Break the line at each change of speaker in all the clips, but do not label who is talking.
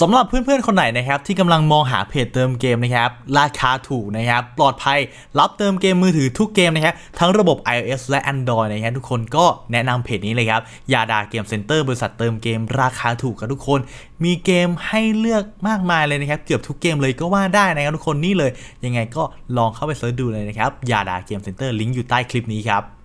สำหรับเพื่อนๆ คนไหนนะครับที่กำลังมองหาเพจเติมเกมนะครับราคาถูกนะครับปลอดภัยรับเติมเกมมือถือทุกเกมนะครับทั้งระบบ iOS และ Android นะครับทุกคนก็แนะนำเพจนี้เลยครับยาดาเกมเซ็นเตอร์บริษัทเติมเกม ราคาถูกกับทุกคน มีเกมให้เลือกมากมายเลยนะครับเกือบทุกเกมเลยก็ว่าได้นะครับทุกคนนี่เลย ยังไงก็ลองเข้าไปเสิร์ชดูเลยนะครับยาดาเกมเซ็นเตอร์ลิงก์อยู่ใต้คลิปนี้ครับ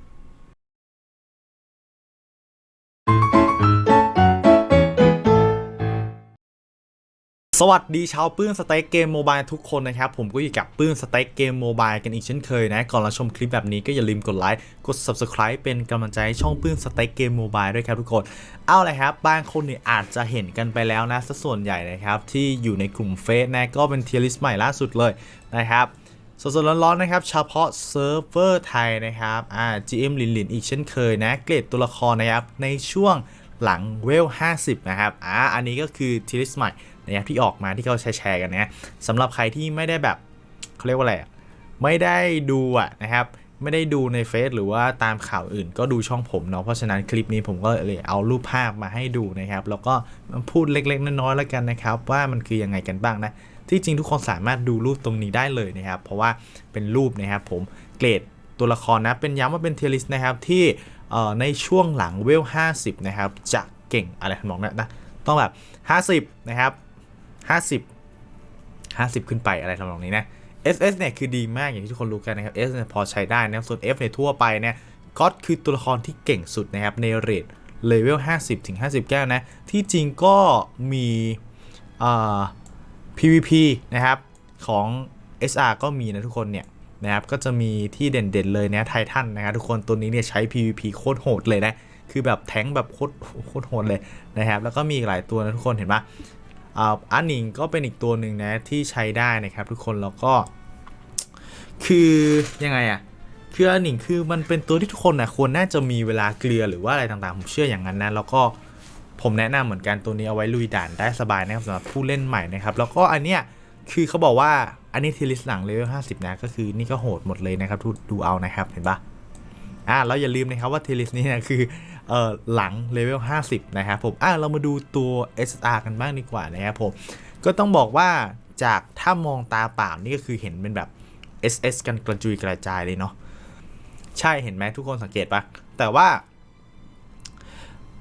สวัสดีชาวปื้นสเต็กเกมโมบายทุกคนนะครับ ผมก็อยู่กับปื้นสเต็กเกมโมบายกันอีกเช่นเคยนะ ก่อนเราชมคลิปแบบนี้ก็อย่าลืมกดไลค์กด Subscribe เป็นกำลังใจให้ช่องปื้นสเต็กเกมโมบายด้วยครับทุกคน เอาเลยครับบางคนเนี่ยอาจจะเห็นกันไปแล้วนะสัส่วนใหญ่นะครับ ที่อยู่ในกลุ่มเฟซนะก็เป็นเทียริสใหม่ล่าสุดเลยนะครับสดๆร้อนๆนะครับเฉพาะเซิร์ฟเวอร์ไทยนะครับอ่า GM ลินลินอีกเช่นเคยนะเกรดตัวละครนะครับในช่วงหลังเวล 50 นะครับ อ่า อันนี้ก็คือทีลิสใหม่ นะครับที่ออกมาที่เขาแชร์กันนะสำหรับใครที่ไม่ได้แบบเขาเรียกว่าอะไรไม่ได้ดูอะนะครับไม่ได้ดูในเฟซหรือว่าตามข่าวอื่นก็ดูช่องผมเนาะเพราะฉะนั้นคลิปนี้ผมก็เลยเอารูปภาพมาให้ดูนะครับแล้วก็พูดเล็กๆน้อยๆแล้วกันนะครับ ว่ามันคือยังไงกันบ้างนะที่จริงทุกคนสามารถดูรูปตรงนี้ได้เลยนะครับ เพราะว่าเป็นรูปนะครับผมเกรดตัวละครนะเป็นย้ำว่าเป็นเทลิสนะครับที่ในช่วงหลังเวล 50 นะครับจะเก่งอะไรทำนองนั้นนะต้องแบบ 50 นะครับ 50 50 ขึ้นไปอะไรทำนองนี้นะ SS เนี่ยคือดีมากอย่างที่ทุกคนรู้กันนะครับ S เนี่ยพอใช้ได้นะครับส่วน F ในยทั่วไปเนี่ยก็คือตัวละครที่เก่งสุดนะครับในเรทเลเวล 50ถึง59นะ ที่จริงก็มีอ่า PVP นะครับ ของ SR ก็มีนะทุกคนเนี่ยนะครับก็จะมีที่เด่นๆเลยนะไททันนะครับทุกคนตัวนี้เนี่ยใช้ PVP โคตรโหดเลยนะ คือแบบแทงแบบโคตรโคตรโหดเลยนะครับ แล้วก็มีหลายตัวนะทุกคนเห็นปะ อ่าอันนิงก็เป็นอีกตัวหนึ่งนะที่ใช้ได้นะครับทุกคนแล้วก็ คือยังไงอะคืออันหนิงคือมันเป็นตัวที่ทุกคนนะควรน่าจะมีเวลาเกลือหรือว่าอะไรต่างๆ ผมเชื่ออย่างนั้นนะแล้วก็ผมแนะนำเหมือนกันตัวนี้เอาไว้ลุยด่านได้สบายนะครับสำหรับผู้เล่นใหม่นะครับแล้วก็อันเนี้ยคือเขาบอกว่าอันนี้ทีลิสหลังเลเวล50 นะก็คือนี่ก็โหดหมดเลยนะครับดูดูเอานะครับเห็นปะอ่าเราอย่าลืมนะครับว่าทีลิสนี่นะคือ หลังเลเวล 50 นะครับผมอ่าเรามาดูตัว SR กันบ้างดีกว่านะครับผม ก็ต้องบอกว่าจากถ้ามองตาเปล่านี่ก็คือเห็นเป็นแบบ SS กันกระจุยกระจายเลยเนาะใช่เห็นไหมทุกคนสังเกตปะแต่ว่า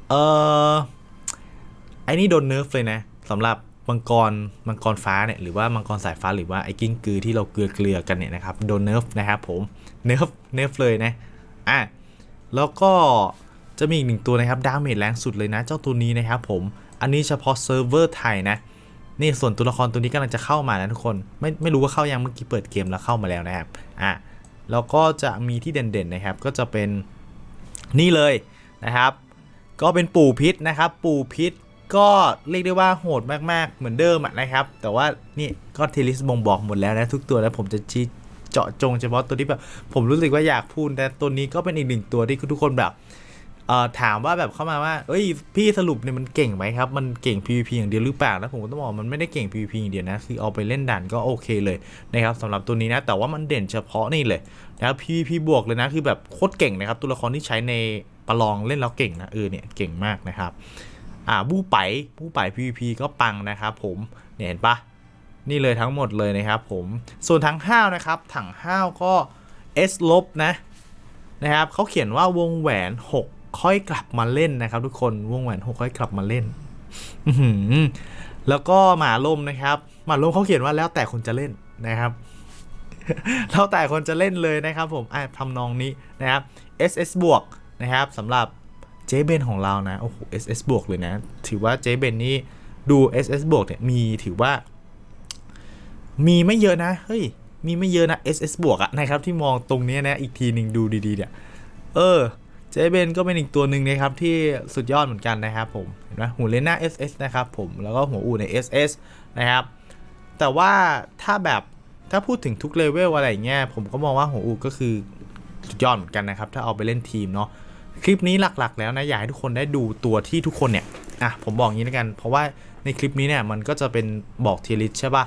เออไอ้นี่โดนเนิร์ฟเลยนะสำหรับมังกรมังกรฟ้าเนี่ยหรือว่ามังกรสายฟ้าหรือว่าไอ้กิ้งกือที่เราเกลือเกลือกันเนี่ยนะครับโดนเนิร์ฟนะครับผมเนิร์ฟเนิร์ฟเลยนะอะแล้วก็ จะมีอีกหนึ่งตัวนะครับดาเมจแรงสุดเลยนะ เจ้าตัวนี้นะครับผม อันนี้เฉพาะเซิร์ฟเวอร์ไทยนะ นี่ส่วนตัวละครตัวนี้กำลังจะเข้ามานะทุกคน ไม่ไม่รู้ว่าเข้ายังเมื่อกี้เปิดเกมแล้วเข้ามาแล้วนะครับ อะ แล้วก็จะมีที่เด่นๆนะครับ ก็จะเป็นนี่เลยนะครับ ก็เป็นปู่พิษนะครับ ปู่พิษก็เรียกได้ว่าโหดมากๆ เหมือนเดิมะนะครับ แต่ว่านี่ก็เทลิสบ่งบอกหมดแล้วนะทุกตัวแล้วผมจะชี้เจาะจงเฉพาะตัวที่แบบผมรู้สึกว่าอยากพูดแต่ตัวนี้ก็เป็นอีกหนึ่งตัวที่ทุกคนแบบ ถามว่าแบบเข้ามาว่า เอ้ย พี่สรุปเนี่ยมันเก่งไหมครับ มันเก่ง PVP อย่างเดียวหรือเปล่านะผมก็ต้องบอกมันไม่ได้เก่ง PVP อย่างเดียวนะ คือเอาไปเล่นด่านก็โอเคเลยนะครับสำหรับตัวนี้นะ แต่ว่ามันเด่นเฉพาะนี่เลยนะครับ PVP บวกเลยนะ คือแบบโคตรเก่งนะครับ ตัวละครที่ใช้ในประลองเล่นแล้วเก่งนะ เออ เนี่ย เก่งมากนะครับ อ่า บู้ไปบู้ไป PVP ก็ปังนะครับผม เนี่ยเห็นปะนี่เลยทั้งหมดเลยนะครับผม ส่วนถังห้าวนะครับ ถังห้าวก็ S ลบนะ นะครับเขาเขียนว่าวงแหวน 6 ค่อยกลับมาเล่นนะครับ ทุกคนวงแหวน6ค่อยกลับมาเล่นแล้วก็หมาลมนะครับ หมาลมเขาเขียนว่าแล้วแต่คนจะเล่นนะครับ แล้วแต่คนจะเล่นเลยนะครับ ผมอะทำนองนี้นะครับ SS บวกนะครับสำหรับเจเบนของเรานะโอ้โห SS บวกเลยนะ ถือว่าเจเบนนี่ดู SS บวกเนี่ยมีถือว่า มีไม่เยอะนะเฮ้ยมีไม่เยอะนะ SS บวกอะนะครับที่มองตรงนี้นะอีกทีหนึ่งดูดีๆเนี่ยเออ เจเบนก็เป็นอีกตัวหนึ่งนะครับที่สุดยอดเหมือนกันนะครับผมเห็นไหมหูเลนหน้า SS นะครับผมแล้วก็หัวอูใน SS นะครับแต่ว่าถ้าแบบถ้าพูดถึงทุกเลเวลอะไรเงี้ยผมก็มองว่าหัวอูก็คือสุดยอดเหมือนกันนะครับถ้าเอาไปเล่นทีมเนาะคลิปนี้หลักๆ แล้วนะอยากให้ทุกคนได้ดูตัวที่ทุกคนเนี่ยอะผมบอกงี้แล้วกัน เพราะว่าในคลิปนี้เนี่ยมันก็จะเป็นบอกทีลิสใช่ปะ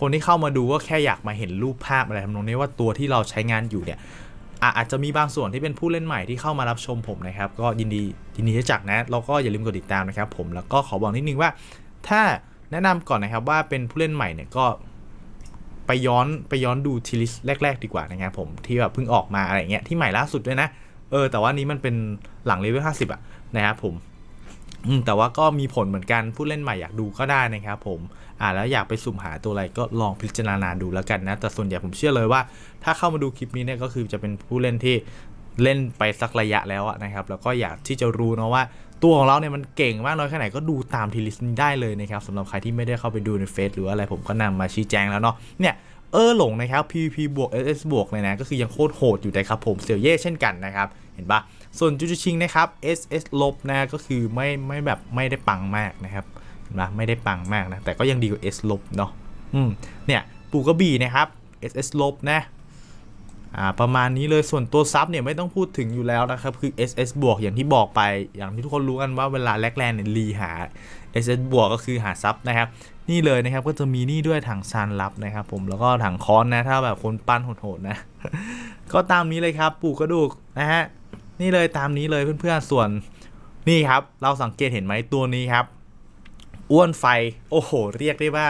คนที่เข้ามาดูก็แค่อยากมาเห็นรูปภาพอะไรทำนองนี้ว่าตัวที่เราใช้งานอยู่เนี่ย อาจจะมีบางส่วนที่เป็นผู้เล่นใหม่ที่เข้ามารับชมผมนะครับ ก็ยินดียินดีที่จักนะแล้วก็อย่าลืมกดติดตามนะครับ ผมแล้วก็ขอบอกนิดนึงว่า ถ้าแนะนำก่อนนะครับว่าเป็นผู้เล่นใหม่เนี่ยก็ไปย้อนไปย้อนดูทีลิสแรก ๆ ดีกว่านะครับผมที่แบบเพิ่งออกมาอะไรเงี้ยที่ใหม่ล่าสุดด้วยนะเออแต่ว่านี้มันเป็นหลังเลเวล50อะนะครับผม แต่ว่าก็มีผลเหมือนกันผู้เล่นใหม่อยากดูก็ได้นะครับผมอ่าแล้วอยากไปสุ่มหาตัวอะไรก็ลองพิจารณาดูแล้วกันนะ แต่ส่วนใหญ่ผมเชื่อเลยว่า ถ้าเข้ามาดูคลิปนี้เนี่ยก็คือจะเป็นผู้เล่นที่เล่นไปสักระยะแล้วนะครับ แล้วก็อยากที่จะรู้นะว่า ตัวของเราเนี่ยมันเก่งมากน้อยแค่ไหนก็ดูตามทีลิสต์นี้ได้เลยนะครับสำหรับใครที่ไม่ได้เข้าไปดูในเฟซหรืออะไรผมก็นำมาชี้แจงแล้วเนาะเนี่ยเออหลงนะครับ PVP บวก SS บวกเลยนะก็คือยังโคตรโหดอยู่นะครับผมเสี่ยวเย่เช่นกันนะครับ เห็นปะส่วนจูจูชิงนะครับ SS ลบนะก็คือไม่ไม่แบบไม่ได้ปังมากนะครับเห็นปะไม่ได้ปังมากนะแต่ก็ยังดีกว่า S ลบเนาะอืมเนี่ยปูกระบี่นะครับ SS ลบนะอ่าประมาณนี้เลยส่วนตัวซับเนี่ยไม่ต้องพูดถึงอยู่แล้วนะครับ คือ SS บวกอย่างที่บอกไปอย่างที่ทุกคนรู้กันว่าเวลาแลกแลนเนี่ยรีหา SS บวกก็คือหาซับนะครับ นี่เลยนะครับก็จะมีนี่ด้วยถังซานลับนะครับผมแล้วก็ถังคอนนะถ้าแบบคนปั้นโหดๆนะ ก็ตามนี้เลยครับ ปูกกระดูกนะฮะ นี่เลยตามนี้เลยเพื่อนๆส่วนนี่ครับ เราสังเกตเห็นไหมตัวนี้ครับ อ้วนไฟ โอ้โห เรียกได้ว่า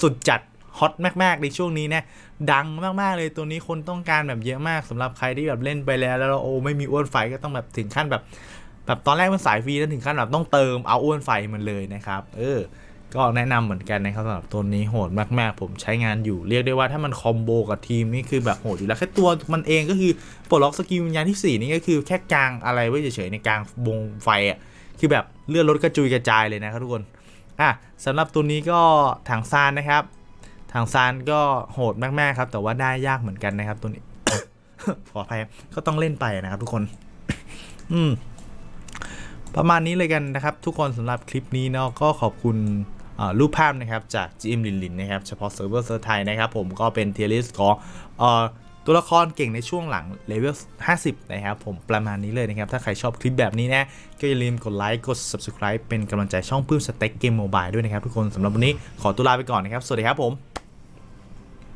สุดจัดฮอตมาก ๆ ในช่วงนี้นะ ดังมาก ๆ เลยตัวนี้คนต้องการแบบเยอะมากสำหรับใครที่แบบเล่นไปแล้ว แล้วโอ้ไม่มีอ้วนไฟก็ต้องแบบถึงขั้นแบบ แบบตอนแรกมันสายฟรีแล้วถึงขั้นแบบต้องเติมเอาอ้วนไฟมันเลยนะครับ เออ ก็แนะนำเหมือนกันนะครับสำหรับตัวนี้โหดมากๆ ผมใช้งานอยู่เรียกได้ว่าถ้ามันคอมโบกับทีมนี่คือแบบโหดอยู่แล้วแค่ตัวมันเองก็คือปลดล็อกสกิลวิญญาณที่ 4 นี่ก็คือแค่กลางอะไรไว้เฉยๆในกลางวงไฟอะคือแบบเลื่อนรถกระจุยกระจายเลยนะครับทุกคนอะสำหรับตัวนี้ก็ถังซานนะครับถังซานก็โหดมากๆครับแต่ว่าได้ยากเหมือนกันนะครับตัวนี้ขออภัยก็ต้องเล่นไปนะครับทุกคน อืมประมาณนี้เลยกันนะครับ ทุกคนสำหรับคลิปนี้เนาะก็ขอบคุณ รูปภาพนะครับจาก GM ลินลินนะครับเฉพาะเซิร์ฟเวอร์เซิร์ฟไทยนะครับผมก็เป็นเทียริสของอตัวละครเก่งในช่วงหลังเลเวล 50 นะครับผมประมาณนี้เลยนะครับ ถ้าใครชอบคลิปแบบนี้นะ ก็อย่าลืมกดไลค์กด subscribe เป็นกำลังใจช่องพื้มสเต็กเกมโมบายด้วยนะครับทุกคนสำหรับวันนี้ขอตัวลาไปก่อนนะครับ สวัสดีครับผม